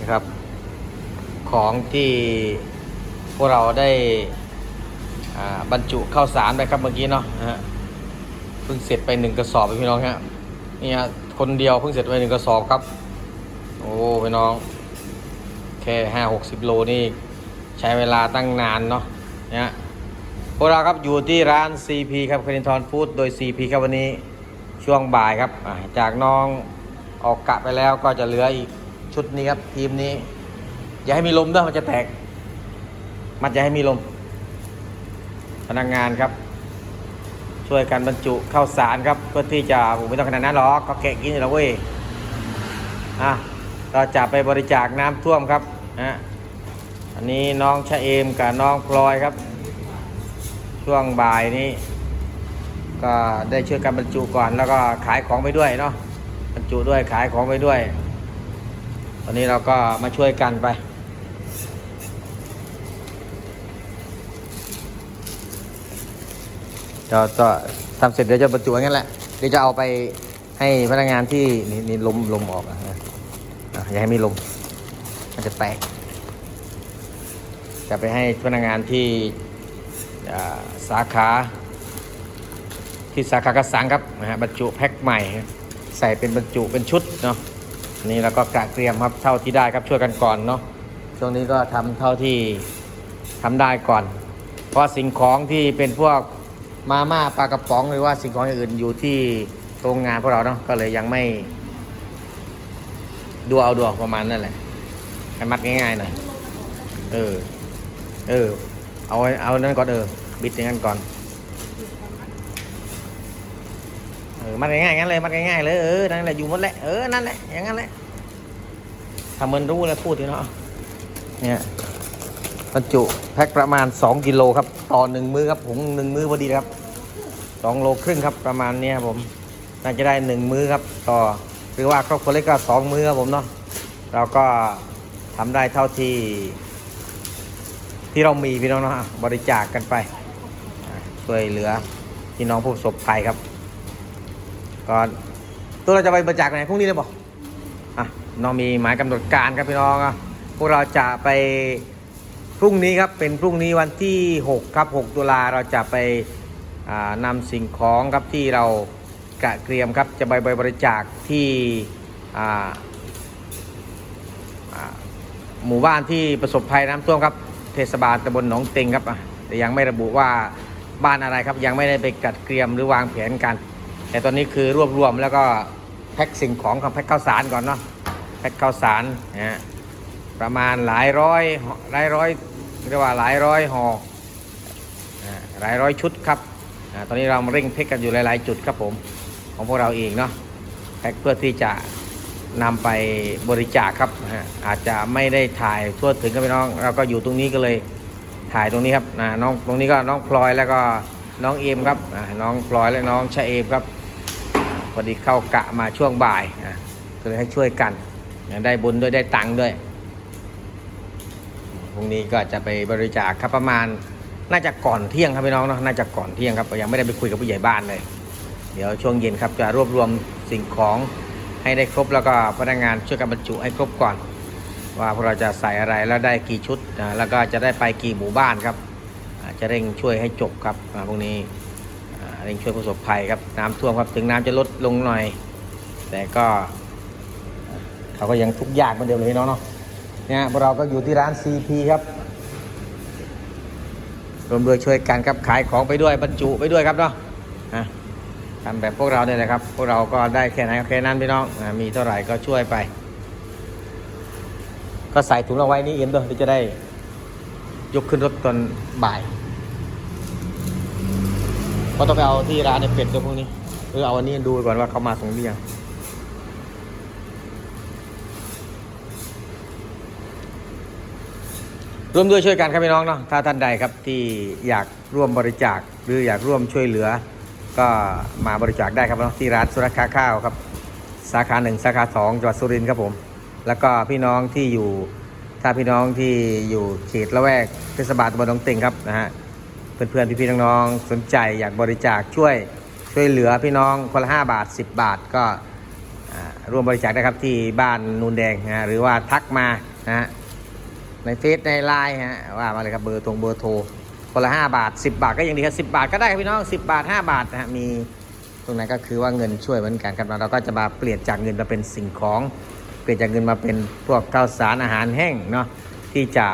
นะครับ ของที่พวกเราได้บรรจุข้าวสารไปครับเมื่อกี้เนาะฮะเพิ่งเสร็จไปหนึ่งกระสอบไปพี่น้องฮะนี่ฮะคนเดียวเพิ่งเสร็จไปหนึ่งกระสอบครับ โอ้พี่น้องแค่ห้าหกสิบโลนี่ใช้เวลาตั้งนานเนาะเนี่ยพวกเราครับอยู่ที่ร้าน CP ครับคณินทรฟู้ดโดย CP ครับวันนี้ช่วงบ่ายครับจากน้องออกกะไปแล้วก็จะเหลืออีก ชุดนี้ครับ ทีมนี้ อย่าให้มีลมด้วยมันจะแตก มันจะให้มีลม พนักงานครับ ช่วยกันบรรจุข้าวสารครับเพื่อที่จะผมไม่ต้องขนาดนั้นหรอกก็แกะกินอยู่แล้วเว้ยอะเราจะไปบริจาคน้ำท่วมครับนะอันนี้น้องชะเอมกับน้องพลอยครับ ช่วงบ่ายนี้ ก็ได้ช่วยกันบรรจุก่อน แล้วก็ขายของไปด้วยเนาะบรรจุด้วยขายของไปด้วย ตอนนี้เราก็มาช่วยกันไปเจะจะทำเสร็จเดี๋ยวจะบรรจุอย่างนั้นแหละ เดี๋ยวจะเอาไปให้พนักงานที่นี่นี่ลมลมออกอะนะอะอย่าให้มีลม มันจะแตก จะไปให้พนักงานที่อ่าสาขาที่สาขากระสังครับนะฮะบรรจุแพ็คใหม่ ใส่เป็นบรรจุเป็นชุดเนาะ นนี้เราก็กะเตรียมครับเท่าที่ได้ครับช่วยกันก่อนเนาะช่วงนี้ก็ทำเท่าที่ทำได้ก่อน เพราะสิ่งของที่เป็นพวกมาม่าปลากระป๋องหรือว่าสิ่งของอย่างอื่นอยู่ที่โรงงานพวกเราเนาะก็เลยยังไม่ ดูเอาดูประมาณนั่นแหละให้มัดง่ายๆหน่อยเออ เออ เอาเอานั่นก่อนเออบิดอย่างนั้นก่อน เออมัดง่ายๆงั้นเลยมัดง่ายๆเลยเออนั่นแหละอยู่หมดแหละเออนั่นแหละอย่างนั้นแหละทำเหมือนรู้เลยพูดทีเนาะเนี่ยบรรจุแพ็คประมาณ 2กิโลครับ ต่อหนึ่งมือครับผมหนึ่งมือพอดีครับสองโลครึ่งครับประมาณเนี้ยครับผมน่าจะได้หนึ่งมือครับ ต่อหรือว่าครอบครัวเล็กก็สองมือครับผมเนาะเราก็ทำได้เท่าที่ ที่เรามีพี่น้องเนาะบริจาคกันไปช่วยเหลือพี่น้องผู้ประสบภัยครับ ก่อน ตัวเราจะไปบริจาคไหนพรุ่งนี้เลยบอกอะน้องมีหมายกำหนดการครับพี่น้องอะพวกเราจะไปพรุ่งนี้ครับเป็นพรุ่งนี้วันที่ 6 ครับ 6 ตุลาเราจะไปอ่านำสิ่งของครับที่เรากะเตรียมครับจะไปบริจาคที่หมู่บ้านที่ประสบภัยน้ำท่วมครับเทศบาลตำบลหนองเต็งครับแต่ยังไม่ระบุว่าบ้านอะไรครับยังไม่ได้ไปกัดเตรียมหรือวางแผนกัน แต่ตอนนี้คือรวบรวมแล้วก็แพ็คสิ่งของกับแพ็คข้าวสารก่อนเนาะแพ็คข้าวสารนะประมาณหลายร้อยหลายร้อยเรียกว่าหลายร้อยห่อหลายร้อยชุดครับตอนนี้เราเร่งแพ็คกันอยู่หลาย ๆ จุดครับผมของพวกเราเองเนาะแพ็คเพื่อที่จะนำไปบริจาคครับอาจจะไม่ได้ถ่ายทั่วถึงกับพี่น้อง เราก็อยู่ตรงนี้ก็เลยถ่ายตรงนี้ครับน้องตรงนี้ก็น้องพลอยแล้วก็น้องเอมครับน้องพลอยและน้องชะเอมครับ พอดีเข้ากะมาช่วงบ่ายอะก็เลยให้ช่วยกันอะได้บุญด้วยได้ตังค์ด้วยพรุ่งนี้ก็จะไปบริจาคครับประมาณน่าจะก่อนเที่ยงครับพี่น้องเนาะน่าจะก่อนเที่ยงครับยังไม่ได้ไปคุยกับผู้ใหญ่บ้านเลย เดี๋ยวช่วงเย็นครับจะรวบรวมสิ่งของให้ได้ครบแล้วก็พนักงานช่วยกันบรรจุให้ครบก่อน ว่าพวกเราจะใส่อะไรแล้วได้กี่ชุดอะแล้วก็จะได้ไปกี่หมู่บ้านครับจะเร่งช่วยให้จบครับอะพวกนี้ เร่งช่วยผู้ประสบภัยครับน้ำท่วมครับถึงน้ำจะลดลงหน่อย แต่ก็ เขาก็ยังทุกข์ยากเหมือนเดิมเลยพี่น้องเนาะเนี่ยเราก็อยู่ที่ร้าน CP ครับรวมด้วยช่วยกันครับขายของไปด้วยบรรจุไปด้วยครับเนาะทำแบบพวกเราเนี่ยแหละครับ พวกเราก็ได้แค่ไหนแค่นั้นพี่น้องอมีเท่าไหร่ก็ช่วยไป ก็ใส่ถุงเอาไว้นี่เอ็นด้วยเดี๋ยวจะได้ยกขึ้นรถตอนบ่าย ก็ต้องไปเอาที่ร้านในเป็ดด้วยพวกนี้เออเอาอันนี้ดูก่อนว่าเขามาส่งหรือยังร่วมด้วยช่วยกันครับพี่น้องเนาะถ้าท่านใดครับที่อยากร่วมบริจาคหรืออยากร่วมช่วยเหลือ ก็มาบริจาคได้ครับเนาะที่ร้านสุรคาข้าวครับ สาขาหนึ่งสาขาสองจังหวัดสุรินทร์ครับผม แล้วก็พี่น้องที่อยู่ถ้าพี่น้องที่อยู่เขตละแวกเทศบาลตำบลหนองต็งครับนะฮะ เพื่อนๆพี่ๆน้องๆสนใจอยากบริจาคช่วยช่วยเหลือพี่น้องคนละ5บาท 10 บาทก็ร่วมบริจาคได้ครับที่บ้านนูนแดงนะฮะหรือว่าทักมานะฮะในเฟซในไลน์ฮะว่ามาเลยครับเบอร์ตรงเบอร์โทรคนละ5บาท 10 บาทก็ยังดีครับ10 บาทก็ได้ครับพี่น้อง 10 บาท 5 บาทนะฮะมีตรงนั้นก็คือว่าเงินช่วยเหมือนกันครับเราก็จะมาเปลี่ยนจากเงินมาเป็นสิ่งของเปลี่ยนจากเงินมาเป็นพวกข้าวสารอาหารแห้งเนาะที่จะ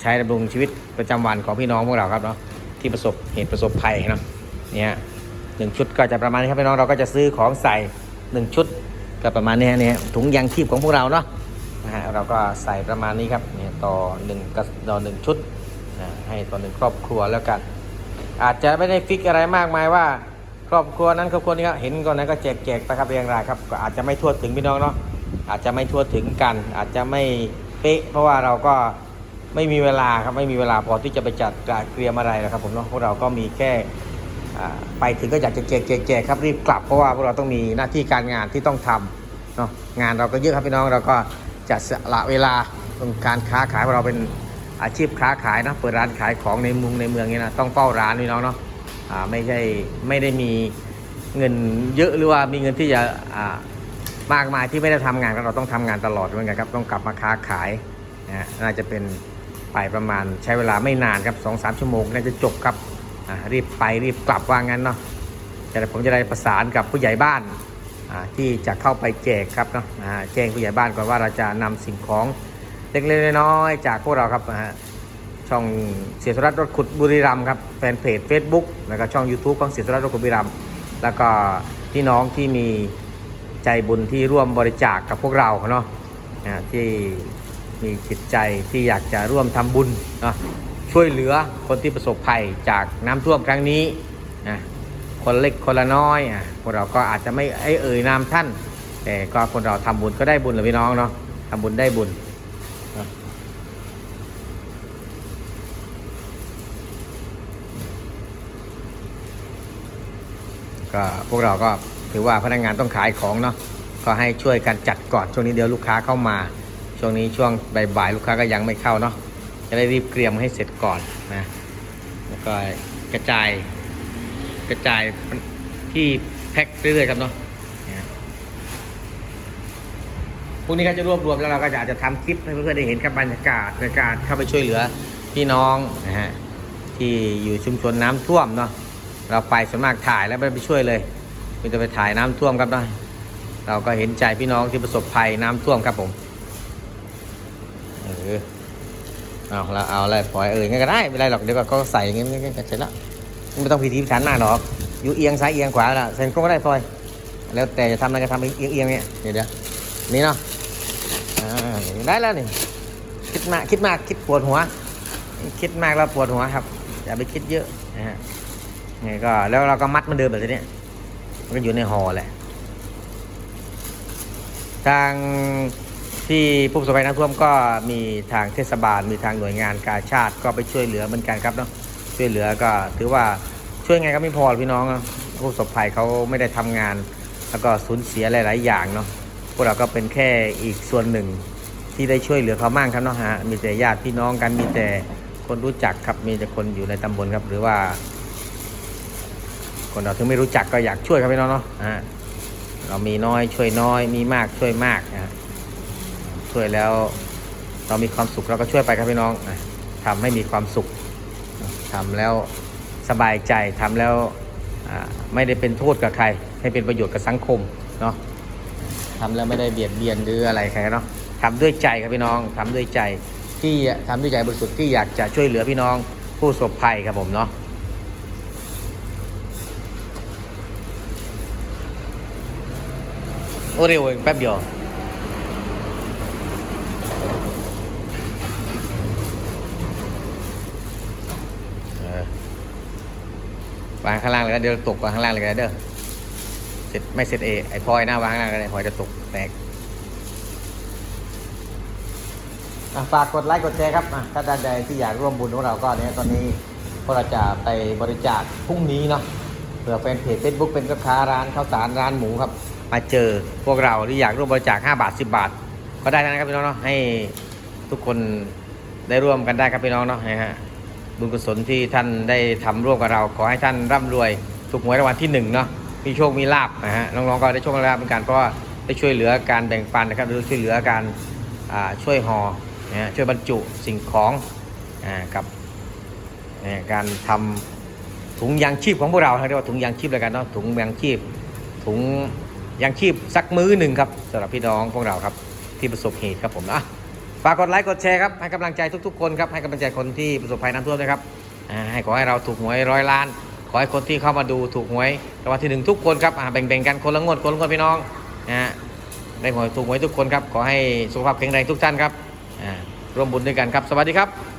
ใช้ดำรงชีวิตประจำวันของพี่น้องพวกเราครับเนาะ ที่ประสบเหตุประสบภัยเนาะเนี่ยหนึ่งชุดก็จะประมาณนี้ครับพี่น้องเราก็จะซื้อของใส่หนึ่งชุดก็ประมาณนี้ฮะเนี่ยถุงยางชีพของพวกเราเนาะนะฮะเราก็ใส่ประมาณนี้ครับเนี่ยต่อหนึ่งกระต่อหนึ่งชุดนะให้ต่อหนึ่งครอบครัวแล้วกัน อาจจะไม่ได้ฟิกอะไรมากมายว่า ครอบครัวนั้นครอบครัวนี้ก็เห็นก่อนนั้นก็แจกแจกไปครับเรียงรายครับก็อาจจะไม่ทั่วถึงพี่น้องเนาะอาจจะไม่ทั่วถึงกัน อาจจะไม่เป๊ะเพราะว่าเราก็ ไม่มีเวลาครับไม่มีเวลาพอที่จะไปจัดการเตรียมอะไรนะครับผมเนาะพวกเราก็มีแค่ไปถึงก็อยากจะแจกแจกแจกครับรีบกลับเพราะว่าพวกเราต้องมีหน้าที่การงานที่ต้องทำเนาะงานเราก็เยอะครับพี่น้องเราก็จะสละเวลาตรงการค้าขายของเราเป็นอาชีพค้าขายนะเปิดร้านขายของในมุงในเมืองเนี่ยนะต้องเฝ้าร้านพี่น้องเนาะไม่ใช่ไม่ได้มีเงินเยอะหรือว่ามีเงินที่จะมากมายที่ไม่ได้ทำงานก็เราต้องทำงานตลอดเหมือนกันครับต้องกลับมาค้าขายนะน่าจะเป็น ไปประมาณใช้เวลาไม่นานครับสองสามชั่วโมงน่าจะจบครับรีบไปรีบกลับว่างั้นเนาะแต่ผมจะได้ประสานกับผู้ใหญ่บ้านที่จะเข้าไปแจกครับเนาะแจ้งผู้ใหญ่บ้านก่อนว่าเราจะนำสิ่งของเล็กๆน้อยๆจากพวกเราครับช่องเสียสรัตน์รถขุดบุรีรัมย์ครับแฟนเพจ Facebook แล้วก็ช่อง YouTube ของเสียสรัตน์รถขุดบุรีรัมย์แล้วก็พี่น้องที่มีใจบุญที่ร่วมบริจาคกับพวกเราเนาะที่ มีจิตใจที่อยากจะร่วมทำบุญเนาะช่วยเหลือคนที่ประสบภัยจากน้ำท่วมครั้งนี้นะคนเล็กคนละน้อยอะพวกเราก็อาจจะไม่ไอเอ่ยนามท่าน แต่ก็คนเราทำบุญก็ได้บุญหรือพี่น้องเนาะทำบุญได้บุญก็พวกเราก็ถือว่าพนักงานต้องขายของเนาะก็ให้ช่วยกันจัดก่อนช่วงนี้เดี๋ยวลูกค้าเข้ามา ช่วงนี้ช่วงบ่ายๆลูกค้าก็ยังไม่เข้าเนาะจะได้รีบเตรียมให้เสร็จก่อนนะแล้วก็กระจายกระจายที่แพ็คเรื่อยๆครับเนาะเนี่ยพวกนี้ก็จะรวบรวมแล้วเราก็จะอาจจะทำคลิปให้เพื่อนๆได้เห็นกับบรรยากาศในการเข้าไปช่วยเหลือพี่น้องนะฮะที่อยู่ชุมชนน้ำท่วมเนาะเราไปส่วนมากถ่ายแล้วไม่ไปช่วยเลยมีแต่ไปถ่ายน้ำท่วมครับเนาะเราก็เห็นใจพี่น้องที่ประสบภัยน้ำท่วมครับผม อเอาเราเอาอะไรปล่อยเอองั้นก็ได้ไม่ไรหรอกเดี๋ยวก็ใส่อย่างงี้งั้นก็เสร็จแล้วไม่ต้องพิธีพิถันมากหรอกอยู่เอียงซ้ายเอียงขวาละเซ็นก็ได้พลอย แล้วแต่จะทำอะไรก็ทำเอียงเอียงเนี่ยเดี๋ยวเดี๋ยวนี่เนาะอ่าได้แล้วนี่คิดมากคิดมากคิดปวดหัว คิดมากแล้วปวดหัวครับอย่าไปคิดเยอะนะฮะนี่ก็แล้วเราก็มัดมันเดิมแบบนี้มันก็อยู่ในห่อแหละทาง ที่ผู้ประสบภัยน้ำท่วมก็มีทางเทศบาล มีทางหน่วยงานกาชาติก็ไปช่วยเหลือเหมือนกันครับเนาะช่วยเหลือก็ถือว่าช่วยไงก็ไม่พอพี่น้องผู้ประสบภัยเขาไม่ได้ทำงาน แล้วก็สูญเสียหลาย ๆ อย่างเนาะพวกเราก็เป็นแค่อีกส่วนหนึ่งที่ได้ช่วยเหลือเขามากครับเนาะฮะมีแต่ญาติพี่น้องกันมีแต่คนรู้จักครับมีแต่คนอยู่ในตำบลครับหรือว่า คนเราถึงไม่รู้จักก็อยากช่วยครับพี่น้องเนาะเรามีน้อยช่วยน้อยมีมากช่วยมากนะ ช่วยแล้ว เรามีความสุขเราก็ช่วยไปครับพี่น้องอะทำให้มีความสุขทำแล้วสบายใจทำแล้วไม่ได้เป็นโทษกับใคร ให้เป็นประโยชน์กับสังคมเนาะทำแล้วไม่ได้เบียดเบียนหรืออะไรใครเนาะทำด้วยใจครับพี่น้องทำด้วยใจที่ทำด้วยใจบริสุทธิ์ที่อยากจะช่วยเหลือพี่น้องผู้ประสบภัยครับผมเนาะโอ้เร็วเองแป๊บเดียวเออ วางข้างล่างเลยนะเดี๋ยวตกวางข้างล่างเลยนะเด้อเสร็จไม่เสร็จเอไอพลอยหน้าวางข้างล่างเลยพลอยจะตกแตกอะฝากกดไลค์กดแชร์ครับอะถ้าท่านใดที่อยากร่วมบุญของเราก็เนี่ยตอนนี้พวกเราจะไปบริจาคพรุ่งนี้เนาะเผื่อแฟนเพจเฟซบุ๊กเป็นลูกค้าร้านข้าวสารร้านหมูครับมาเจอพวกเราที่อยากร่วมบริจาค5บาท 10 บาท ก็ได้ทั้งนะครับพี่น้องเนาะให้ทุกคนได้ร่วมกันได้ครับพี่น้องเนาะนะฮะ บุญกุศลที่ท่านได้ทำร่วมกับเรา ขอให้ท่านร่ำรวยถูกหวยรางวัลที่หนึ่งเนาะมีโชคมีลาบนะฮะน้องๆก็ได้โชคมีลาบเหมือนกันเพราะว่าได้ช่วยเหลือการแบ่งปันนะครับได้ช่วยเหลือการช่วยห่อนะช่วยบรรจุสิ่งของอกับนะการทำถุงยางชีพของพวกเราเรียกว่าถุงยางชีพแล้วกันเนาะถุงยางชีพถุงยางชีพสักมื้อหนึ่งครับสำหรับพี่น้องพวกเราครับที่ประสบเหตุครับผมนะ ฝากกดไลค์กดแชร์ครับให้กำลังใจทุกๆคนครับให้กำลังใจคนที่ประสบภัยน้ำท่วมนะครับอ่าให้ขอให้เราถูกหวยร้อยล้าน ขอให้คนที่เข้ามาดูถูกหวยรางวัลที่หนึ่งทุกคนครับอ่าแบ่งๆกันคนละงวดคนละงวดพี่น้องนะฮะได้หวยถูกหวยทุกคนครับขอให้สุขภาพแข็งแรงทุกท่านครับอ่าร่วมบุญด้วยกันครับ สวัสดีครับ